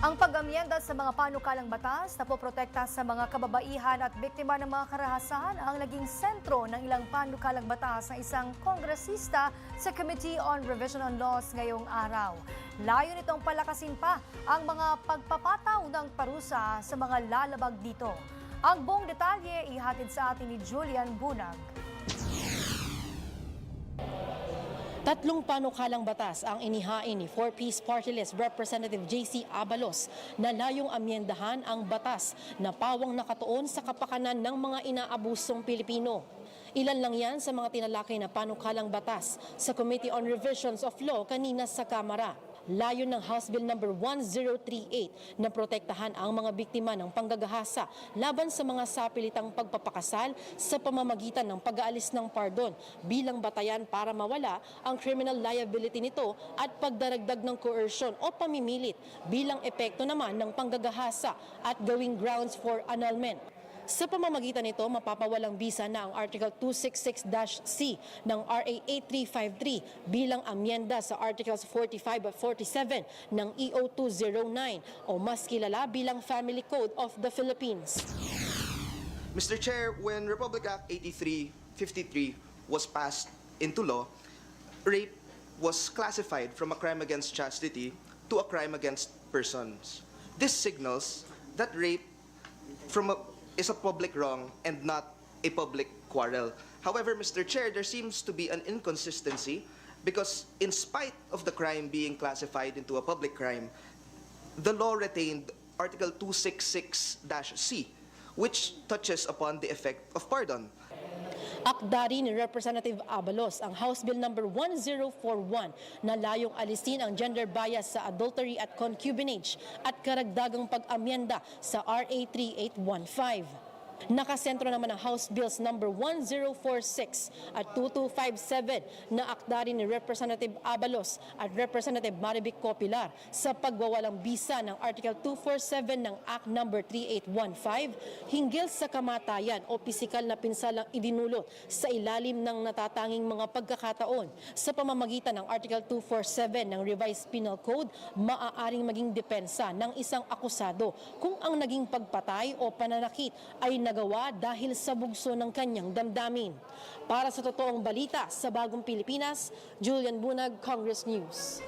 Ang pag-amyenda sa mga panukalang batas na poprotekta sa mga kababaihan at biktima ng mga karahasan ang naging sentro ng ilang panukalang batas ng isang kongresista sa Committee on Revision on Laws ngayong araw. Layo nitong palakasin pa ang mga pagpapataw ng parusa sa mga lalabag dito. Ang buong detalye ihatid sa atin ni Julian Bunag. Tatlong panukalang batas ang inihain ni 4-Piece Party List Representative JC Abalos na layong amyendahan ang batas na pawang nakatuon sa kapakanan ng mga inaabusong Pilipino. Ilan lang yan sa mga tinalakay na panukalang batas sa Committee on Revisions of Law kanina sa Kamara. Layo ng House Bill number 1038 na protektahan ang mga biktima ng panggagahasa laban sa mga sapilitang pagpapakasal sa pamamagitan ng pag-aalis ng pardon bilang batayan para mawala ang criminal liability nito at pagdaragdag ng coercion o pamimilit bilang epekto naman ng panggagahasa at gawing grounds for annulment. Sa pamamagitan nito, mapapawalang bisa na ang Article 266-C ng RA 8353 bilang amyenda sa Articles 45 at 47 ng EO 209 o mas kilala bilang Family Code of the Philippines. Mr. Chair, when Republic Act 8353 was passed into law, rape was classified from a crime against chastity to a crime against persons. This signals that rape from a, is a public wrong and not a public quarrel. However, Mr. Chair, there seems to be an inconsistency because in spite of the crime being classified into a public crime, the law retained Article 266-C, which touches upon the effect of pardon. Akdari ni Representative Abalos ang House Bill number 1041 na layong alisin ang gender bias sa adultery at concubinage at karagdagang pag-amyenda sa RA 3815. Nakasentro naman ang House Bills number 1046 at 2257 na akdari ni Representative Abalos at Representative Marivic Copilar sa pagwawalang bisa ng Article 247 ng Act number 3815 hinggil sa kamatayan o pisikal na pinsalang idinulot sa ilalim ng natatanging mga pagkakataon. Sa pamamagitan ng Article 247 ng Revised Penal Code, maaaring maging depensa ng isang akusado kung ang naging pagpatay o pananakit ay nagawa dahil sa bugso ng kanyang damdamin. Para sa totoong balita sa Bagong Pilipinas, Julian Bunag, Congress News.